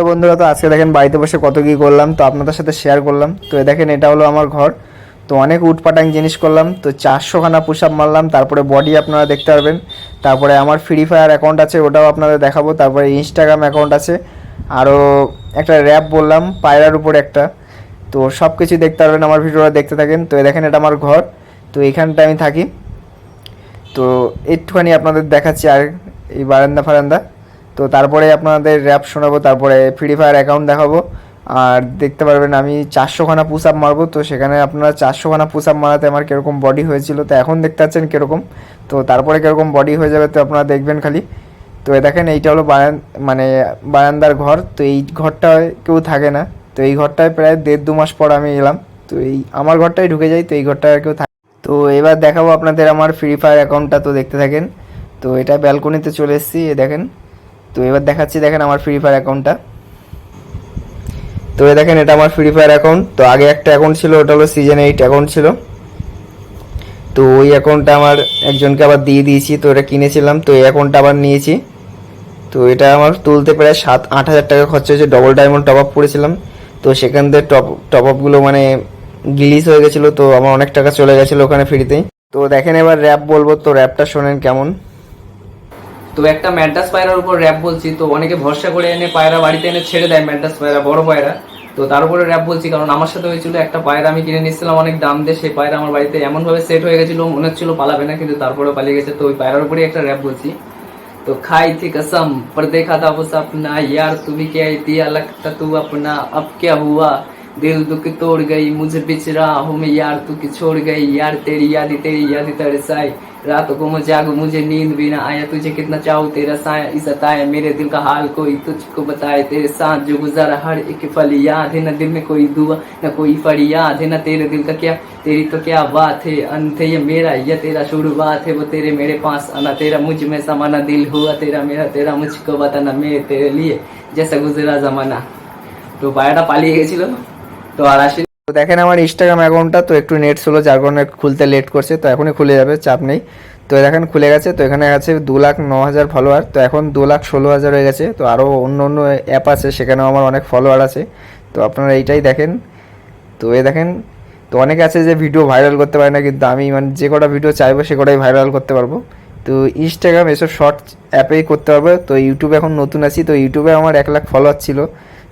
তো বন্ধুরা, তো আজকে দেখেন বাড়িতে বসে কত কী করলাম, তো আপনাদের সাথে শেয়ার করলাম। তো দেখেন, এটা হলো আমার ঘর। তো অনেক উটপাটাং জিনিস করলাম, তো চারশোখানা পুশ আপ মারলাম, তারপরে বডি আপনারা দেখতে পারবেন। তারপরে আমার ফ্রি ফায়ার অ্যাকাউন্ট আছে, ওটাও আপনাদের দেখাবো। তারপরে ইনস্টাগ্রাম অ্যাকাউন্ট আছে। আরও একটা র্যাপ বললাম, পায়রার উপরে একটা। তো সব কিছু দেখতে পারবেন, আমার ভিডিওটা দেখতে থাকেন। তো দেখেন, এটা আমার ঘর। তো এইখানটা আমি থাকি। তো একটুখানি আপনাদের দেখাচ্ছি আর এই বারান্দা ফারান্দা। তো তারপরে আপনাদের র্যাপ শোনাবো, তারপরে ফ্রি ফায়ার অ্যাকাউন্ট দেখাবো। আর দেখতে পারবেন আমি চারশোখানা পুশ আপ মারবো, তো সেখানে আপনারা চারশোখানা পুশ আপ মারাতে আমার কীরকম বডি হয়েছিল, তো এখন দেখতে পাচ্ছেন কীরকম। তো তারপরে কীরকম বডি হয়ে যাবে তো আপনারা দেখবেন খালি। তো দেখেন, এইটা হলো বারান মানে বারান্দার ঘর, তো এই ঘরটায় কেউ থাকে না। তো এই ঘরটায় প্রায় দেড় দু মাস পর আমি এলাম। তো এই আমার ঘরটায় ঢুকে যাই, তো এই ঘরটায় আর কেউ থাকে, তো এবার দেখাবো আপনাদের আমার ফ্রি ফায়ার অ্যাকাউন্টটা তো দেখতে থাকেন। তো এটা ব্যালকনিতে চলে এসেছি এ দেখেন। তো এবার দেখাচ্ছি, দেখেন আমার ফ্রি ফায়ার অ্যাকাউন্টটা তো দেখেন, এটা আমার ফ্রি ফায়ার অ্যাকাউন্ট তো আগে একটা অ্যাকাউন্ট ছিল, ওটা হলো সিজন এইট অ্যাকাউন্ট ছিল। তো ওই অ্যাকাউন্টটা আমার একজনকে আবার দিয়ে দিয়েছি, তো এটা কিনেছিলাম। তো এই অ্যাকাউন্টটা আবার নিয়েছি। তো এটা আমার তুলতে প্রায় সাত, আট হাজার টাকা খরচা হয়েছে ডবল ডায়মন্ড টপ আপ করেছিলাম। তো সেখান থেকে টপ টপ আপগুলো মানে গিলিস হয়ে গেছিল, তো আমার অনেক টাকা চলে গেছিল ওখানে ফ্রিতেই তো। দেখেন এবার র্যাপ বলব, তো র্যাপটা শোনেন কেমন। তো একটা ম্যান্টাস পায়রার উপর র্যাপ বলছি তো অনেকে ভরসা করে এনে পায়রা বাড়িতে এনে ছেড়ে দেয় ম্যান্টাস পায়রা বড় পায়রা তো তার উপরে র্যাপ বলছি কারণ আমার সাথে হয়েছিল একটা পায়রা আমি কিনে নিয়েছিলাম অনেক দাম দিয়ে সেই পায়রা আমার বাড়িতে এমন ভাবে সেট হয়ে গেছিল মনে হচ্ছিল পালাবে না কিন্তু তারপরে পালিয়ে গেছে তো ওই পায়রার উপরেই একটা র্যাপ বলছি तो खाई थी कसम पर देखा था वो सपना यार तू भी क्या दिया लगता तू अपना अब क्या हुआ दिल दुख तोड़ गई, मुझे बिच रहा हूँ मैं यार तू की छोड़ गई। यार, तेरी याद तेरी याद तरसाई। रात को मैं जागू, मुझे नींद भी ना आया। तुझे कितना चाहू, तेरा साया इस अताया। मेरे दिल का हाल कोई तुझको बताए। तेरे साथ जो गुजारा, हर एक फल याद है। ना दिल में कोई दुआ, ना कोई फरियाद है। ना तेरे दिल का क्या, तेरी तो क्या बात है। अंत है ये मेरा यह तेरा शुरुआत है। वो तेरे मेरे पास आना। तेरा मुझमें समाना दिल हुआ। तेरा मेरा, तेरा मुझको बताना। मैं तेरे लिए जैसा गुजरा जमाना। तो बायोडा पाली गेছিল তো আর আসেনি তো দেখেন আমার ইনস্টাগ্রাম অ্যাকাউন্টটা তো একটু নেট স্লো যার কারণে খুলতে লেট করছে, তো এখনই খুলে যাবে, চাপ নেই। তো দেখেন খুলে গেছে, তো এখানে আছে দু লাখ ন হাজার ফলোয়ার তো এখন দু লাখ ষোলো হাজার হয়ে গেছে, তো আরও অন্য অন্য অ্যাপ আছে, সেখানেও আমার অনেক ফলোয়ার আছে। তো আপনারা এইটাই দেখেন। তো এ দেখেন, তো অনেকে আছে যে ভিডিও ভাইরাল করতে পারে না, কিন্তু আমি মানে যে কটা ভিডিও চাইব, সে কটাই ভাইরাল করতে পারব। তো ইনস্টাগ্রাম এসব শর্ট অ্যাপেই করতে পারব তো ইউটিউবে এখন নতুন আছি, তো ইউটিউবে আমার এক লাখ ফলোয়ার ছিল।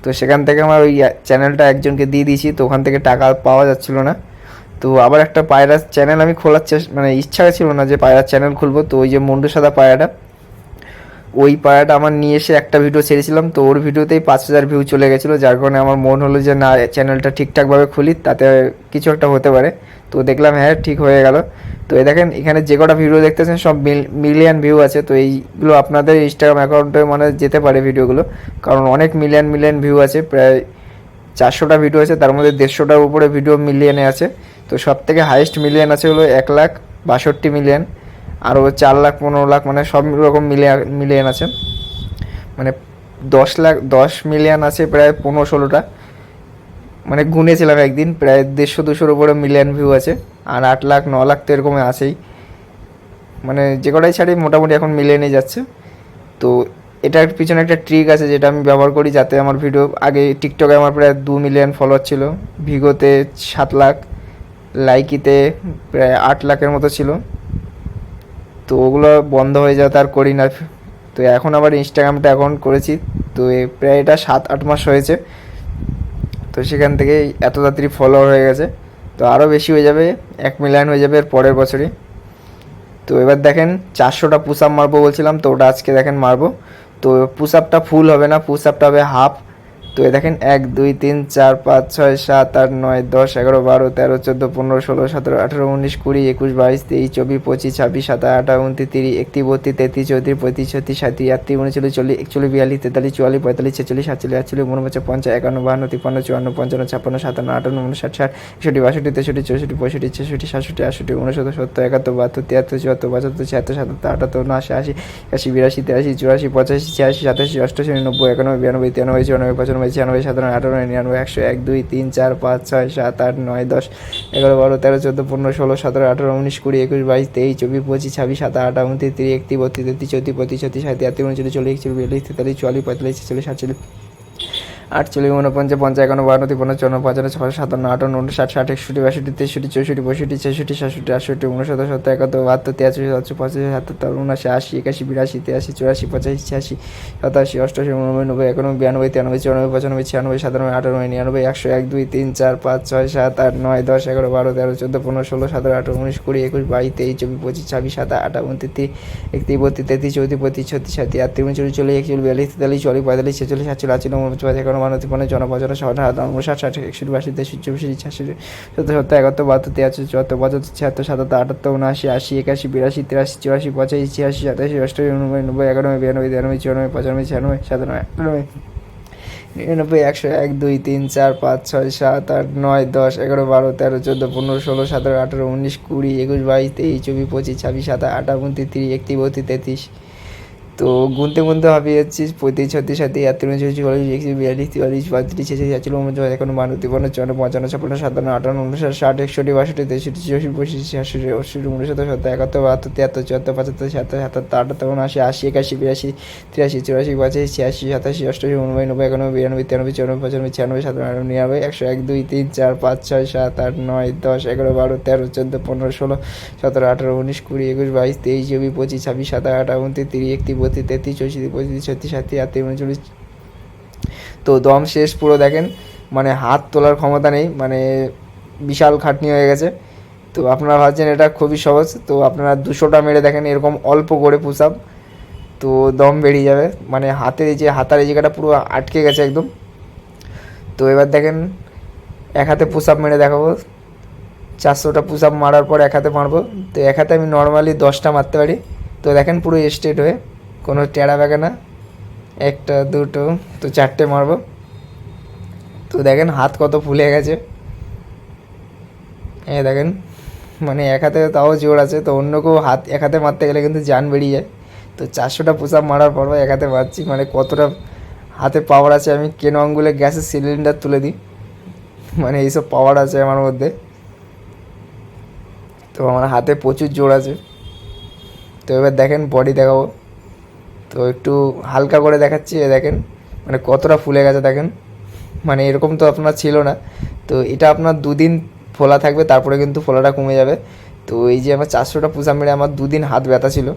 তো সেখান থেকে আমার ওই চ্যানেলটা একজনকে দিয়ে দিয়েছি, তো ওখান থেকে টাকা পাওয়া যাচ্ছিল না। তো আবার একটা পায়রার চ্যানেল আমি খোলার চেষ্টা মানে ইচ্ছা ছিল না যে পায়রার চ্যানেল খুলবো, তো ওই যে মন্ডু সাদা পায়রাটা ওই পাড়াটা আমার নিয়ে এসে একটা ভিডিও ছেড়েছিলাম, তো ওর ভিডিওতেই পাঁচ হাজার ভিউ চলে গেছিল, যার কারণে আমার মন হলো যে না চ্যানেলটা ঠিকঠাকভাবে খুলি, তাতে কিছু একটা হতে পারে। তো দেখলাম হ্যাঁ ঠিক হয়ে গেল। তো এই দেখেন, এখানে যে কটা ভিডিও দেখতেছেন, সব মিলিয়ন ভিউ আছে। তো এইগুলো আপনাদের ইনস্টাগ্রাম অ্যাকাউন্টে মানে যেতে পারে ভিডিওগুলো কারণ অনেক মিলিয়ন মিলিয়ন ভিউ আছে, প্রায় চারশোটা ভিডিও আছে, তার মধ্যে দেড়শোটার উপরে ভিডিও মিলিয়নে আছে। তো সব থেকে হাইয়েস্ট মিলিয়ন আছে হলো এক লাখ বাষট্টি মিলিয়ন আরও চার লাখ, পনেরো লাখ মানে সব রকম মিলিয়ন মিলিয়ন আছে মানে দশ লাখ, দশ মিলিয়ন আছে প্রায় পনেরো ষোলোটা। মানে গুনেছিলাম একদিন, প্রায় দেড়শো, দুশোর উপরে মিলিয়ন ভিউ আছে। আর আট লাখ, ন লাখ তো এরকম আছেই। মানে যে কটাই ছাড়ি মোটামুটি এখন মিলিয়নে যাচ্ছে। তো এটার পিছনে একটা ট্রিক আছে যেটা আমি ব্যবহার করি যাতে আমার ভিডিও আগে টিকটকে আমার প্রায় দু মিলিয়ন ফলোয়ার ছিল। ভিগোতে সাত লাখ লাইকিতে প্রায় আট লাখের মতো ছিল। তো ওগুলো বন্ধ হয়ে যাওয়া তার করি না। তো এখন আবার ইনস্টাগ্রামটা অ্যাকাউন্ট করেছি। তো প্রায় এটা সাত, আট মাস হয়েছে। তো সেখান থেকে এত তাড়াতাড়ি ফলোয়ার হয়ে গেছে। তো আরও বেশি হয়ে যাবে, এক মিলিয়ন হয়ে যাবে এর পরের বছরই তো এবার দেখেন চারশোটা পুশ আপ মারবো বলছিলাম, তো ওটা আজকে দেখেন মারবো। তো পুশ আপটা ফুল হবে না পুশ আপটা হবে হাফ তো এ দেখেন, এক, দুই, তিন, চার, পাঁচ, ছয়, সাত, আট, নয়, দশ, এগারো, বারো, তেরো, চোদ্দ, পনেরো, ষোলো, সতেরো, আঠেরো, উনিশ, কুড়ি, একুশ, বাইশ, তেইশ, চব্বিশ, পঁচিশ, ছাব্বিশ, সাতাশ, আঠাশ, উনত্রিশ, তিরিশ, একত্রিশ, বত্রিশ, তেত্রিশ, চৌত্রিশ, পঁয়ত্রিশ, ছত্রিশ সাঁত্রিশ আটত্রিশ, উনচল্লিশ, চল্লিশ, একচল্লিশ, বিয়াল্লিশ, তেতাল্লিশ, চুয়াল্লিশ, পঁয়তাল্লিশ, ছেচল্লিশ, সাতচল্লিশ, আটচল্লিশ, উনপঞ্চাশ, পঞ্চাশ, একান্ন, বাহান্ন, তিপ্পান্ন, চুয়ান্ন, পঞ্চান্ন, ছাপ্পান্ন, সাতান্ন, আটান্ন, উনষাট, ষাট, একষট্টি, বাষট্টি, তেষট্টি, চৌষট্টি, পঁয়ষট্টি, ছেষট্টি, সাতষট্টি, আটষট্টি, উনসত্তর, সত্তর, একাত্তর, বাহাত্তর, তিয়াত্তর, চুয়াত্তর, পঁচাত্তর, ছিয়াত্তর, সাতাত্তর, আটাত্তর, উনআশি, আশি, একাশি, বিরাশি, তিরাশি, চুরাশি, পঁচাশি, ছিয়াশি, সাতাশি অষ্টাশি নব্বই একানব্বই, বিরানব্বই, তিরানব্বই, চুরানব্বই, পঁচানব্বই ছিয়ানব্বই সাতান্ন আঠারো, নিরানব্বই, একশো, এক, দুই, তিন, চার, পাঁচ, ছয়, সাত, আট, নয়, দশ, এগারো, বারো, তেরো, চোদ্দ, পনেরো, ষোলো, সতেরো, আঠারো, উনিশ, কুড়ি, একুশ, বাইশ, তেইশ, চব্বিশ, পঁচিশ, ছাব্বিশ, সাত, আট উনত্রিশ, তিরিশ, একত্রিশ, বত্রিশ, তেত্রিশ, চৌত্রিশ, পঁয়ত্রিশ, ছত্রিশ সাঁত্রিশ আটত্রিশ উনচল্লিশ, চল্লিশ, একচল্লিশ, বিয়াল্লিশ, তেতাল্লিশ, চুয়াল্লিশ, পঁয়তাল্লিশ, ছেচল্লিশ, সাতচল্লিশ। আটচল্লিশ, উনপঞ্চাশ, পঞ্চাশ, একান্ন বান্ন তিপ্পান্ন, চুয়ান্ন পঞ্চান্ন ছাপ্পান্ন সাতান্ন, আটান্ন, উনষাট, ষাট, একষট্টি, বাষট্টি, তেষট্টি, চৌষট্টি, পঁয়ষট্টি, ছেষট্টি, সাতষট্টি, আটষট্টি, উনসত্তর, সত্তর, একাত্তর, বাহাত্তর তিয়াত্তর সাতশো পঁচাশি সাতাত্তর, উনআশি, আশি, একাশি, বিরাশি তিরাশি চুরাশি, পঁচাশি, ছিয়াশি, সাতাশি অষ্টাশি উননব্বই নব্বই একানব্বই বিরানব্বই, তিরানব্বই, চুরানব্বই, পঁচানব্বই, ছিয়ানব্বই, সাতানব্বই, আটানব্বই, নিরানব্বই, একশো, এক, দুই, তিন, চার, পাঁচ, ছয়, সাত, আট, নয়, দশ, এগারো, বারো, তেরো, চোদ্দ, পনেরো, ষোলো, সতেরো, আঠারো, উনিশ, কুড়ি, একুশ, বাইশ, তেইশ, চব্বিশ, পঁচিশ, ছাব্বিশ সাতাশ আঠাশ উনত্রিশ, একত্রিশ, বত্রিশ, তেত্রিশ, চৌত্রিশ, পঁয়ত্রিশ, ছত্রিশ সাতত্রিশ আটত্রিশ চল্লিশ, একচল্লিশ, বিয়াল্লিশ, তেতাল্লিশ, চল্লিশ, পঁয়তাল্লিশ, ছেচল্লিশ, সাতচল্লিশ, আটচল্লিশ, উনপঞ্চাশ, একান্ন তিপ্পান্ন চুয়ান্ন পঞ্চান্ন ষাট হাজার উনষাট ষাট একষট্টি বাষট্টি চব্বিশ ছাষট্টি সত্তর সত্তর, একাত্তর, বাহাত্তর তিয়াত্তর চুয়াত্তর, পঁচাত্তর, ছিয়াত্তর, সাতাত্তর, আটাত্তর, উনআশি, আশি, একাশি, বিরাশি, তিরাশি, চুরাশি, পঁচাশি, ছিয়াশি, সাতাশি অষ্টাশি উননব্বই নব্বই একানব্বই, বিরানব্বই, তিরানব্বই, চুরানব্বই, পঁচানব্বই, ছিয়ানব্বই, সাতানব্বই, আটানব্বই, নিরানব্বই, একশো এক, দুই, তিন, চার, পাঁচ, ছয়, সাত, আট, নয়, দশ, এগারো, বারো, তেরো, চোদ্দ, পনেরো, ষোলো, সতেরো, আঠেরো, উনিশ, কুড়ি, একুশ, বাইশ, তেইশ, চব্বিশ, পঁচিশ, ছাব্বিশ, সাতাশ, আঠাশ, উনত্রিশ, তিরিশ, একত্রিশ, বত্রিশ, তেত্রিশ তো গুনতে গুনতে হবে যাচ্ছি পঁয়ত্রিশ ছত্রিশ সাথে আটত্রিশ উনচল্লিশ চল্লিশ একত্রিশ বিয়াল্লিশ তিরাল্লিশ পঁয়ত্রিশ, ছেচল্লিশ, সাতচল্লিশ উনচল্লিশ এখন বান্ন, তিপ্পান্ন, চুয়ান্ন, পঞ্চান্ন, ছাপ্পান্ন, সাতান্ন, আটান্ন, উনষাট, ষাট, একষট্টি, বাষট্টি, তেষট্টি, চৌষট্টি, পঁচিশ, ছিয়াশি অষ্টি উনসত্তর, সত্তর, একাত্তর, বাহাত্তর, তিয়াত্তর, চুয়াত্তর, পঁচাত্তর সাতাত্তর সাতাত্তর, আটাত্তর, উনআশি, আশি, একাশি, বিরাশি, তিরাশি, চুরাশি, পঁচাশি, ছিয়াশি, সাতাশি অষ্টাশি উননব্বই, নব্বই, একানব্বই, বিরানব্বই, তিরানব্বই, চুরানব্বই, পঁচানব্বই, ছিয়ানব্বই, সাতানব্বই নিরানব্বই, একশো এক, দুই, তিন, চার, পাঁচ, ছয়, সাত, আট, নয়, দশ, এগারো, বারো, তেরো, চোদ্দ, পনেরো, ষোলো, সতেরো, আঠারো, উনিশ, কুড়ি, একুশ, বাইশ, তেইশ, চব্বিশ, পঁচিশ, ছাব্বিশ, সাতাশ, আঠাশ, উনত্রিশ, তিরিশ, একত্রিশ বত্রিশ তেত্রিশ চৌষট্টি পঁয়ত্রিশ, ছত্রিশ, সাতত্রিশ, আটত্রিশ, উনচল্লিশ। তো দম শেষ, পুরো দেখেন মানে হাত তোলার ক্ষমতা নেই মানে বিশাল খাটনি হয়ে গেছে। তো আপনারা ভাবছেন এটা খুবই সহজ, তো আপনারা দুশোটা মেরে দেখেন, এরকম অল্প করে পুশ আপ তো দম বেরিয়ে যাবে। মানে হাতের এই যে, হাতার এই জায়গাটা পুরো আটকে গেছে একদম। তো এবার দেখেন, এক হাতে আপ মেরে দেখাবো। চারশোটা পুশ আপ মারার পর এক হাতে মারবো। তো এক হাতে আমি নর্মালি দশটা মারতে পারি। তো দেখেন পুরো স্ট্রেট হয়ে। কোনো টেরা ব্যাগে না। একটা, দুটো, তো চারটে মারবো। তো দেখেন হাত কত ফুলে গেছে। হ্যাঁ দেখেন মানে এক হাতে তাও জোর আছে, তো অন্য কেউ হাত, এক হাতে মারতে গেলে কিন্তু জান বেরিয়ে যায়। তো চারশোটা পোশাক মারার পর এক হাতে মারছি মানে কতটা হাতে পাওয়ার আছে, আমি কেন আঙ্গুলে গ্যাসের সিলিন্ডার তুলে দিই? মানে এইসব পাওয়ার আছে আমার মধ্যে। তো আমার হাতে প্রচুর জোর আছে। তো এবার দেখেন বডি দেখাবো। তো একটু হালকা করে দেখাচ্ছি দেখেন মানে কতটা ফুলে গেছে দেখেন। মানে এরকম তো আপনার ছিল না। তো এটা আপনার দুদিন ফোলা থাকবে, তারপরে কিন্তু ফোলাটা কমে যাবে। তো এই যে আমার চারশোটা পুষা মেরে আমার দুদিন হাত ব্যথা ছিল,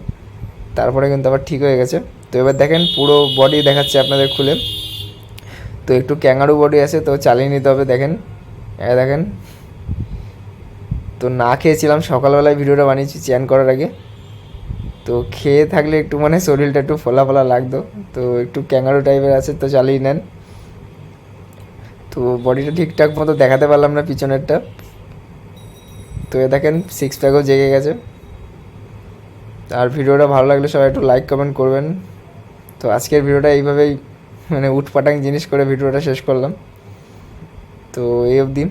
তারপরে কিন্তু আবার ঠিক হয়ে গেছে। তো এবার দেখেন, পুরো বডি দেখাচ্ছে আপনাদের খুলে। তো একটু ক্যাঙ্গারু বডি আছে, তো চালিয়ে নিতে হবে, দেখেন। দেখেন। তো না খেয়েছিলাম, সকালবেলায় ভিডিওটা বানিয়েছি, চ্যান করার আগে। তো খেয়ে থাকলে একটু মানে শরীরটা একটু ফোলা ফোলা লাগতো। তো একটু ক্যাঙ্গারো টাইপের আছে তো চালিয়ে নেন। তো বডিটা ঠিকঠাক মতো দেখাতে পারলাম না পিছনেরটা। তো এ দেখেন সিক্স প্যাকও জেগে গেছে। আর ভিডিওটা ভালো লাগলে সবাই একটু লাইক কমেন্ট করবেন। তো আজকের ভিডিওটা এইভাবেই মানে উটপাটাং জিনিস করে ভিডিওটা শেষ করলাম। তো এই অবধি।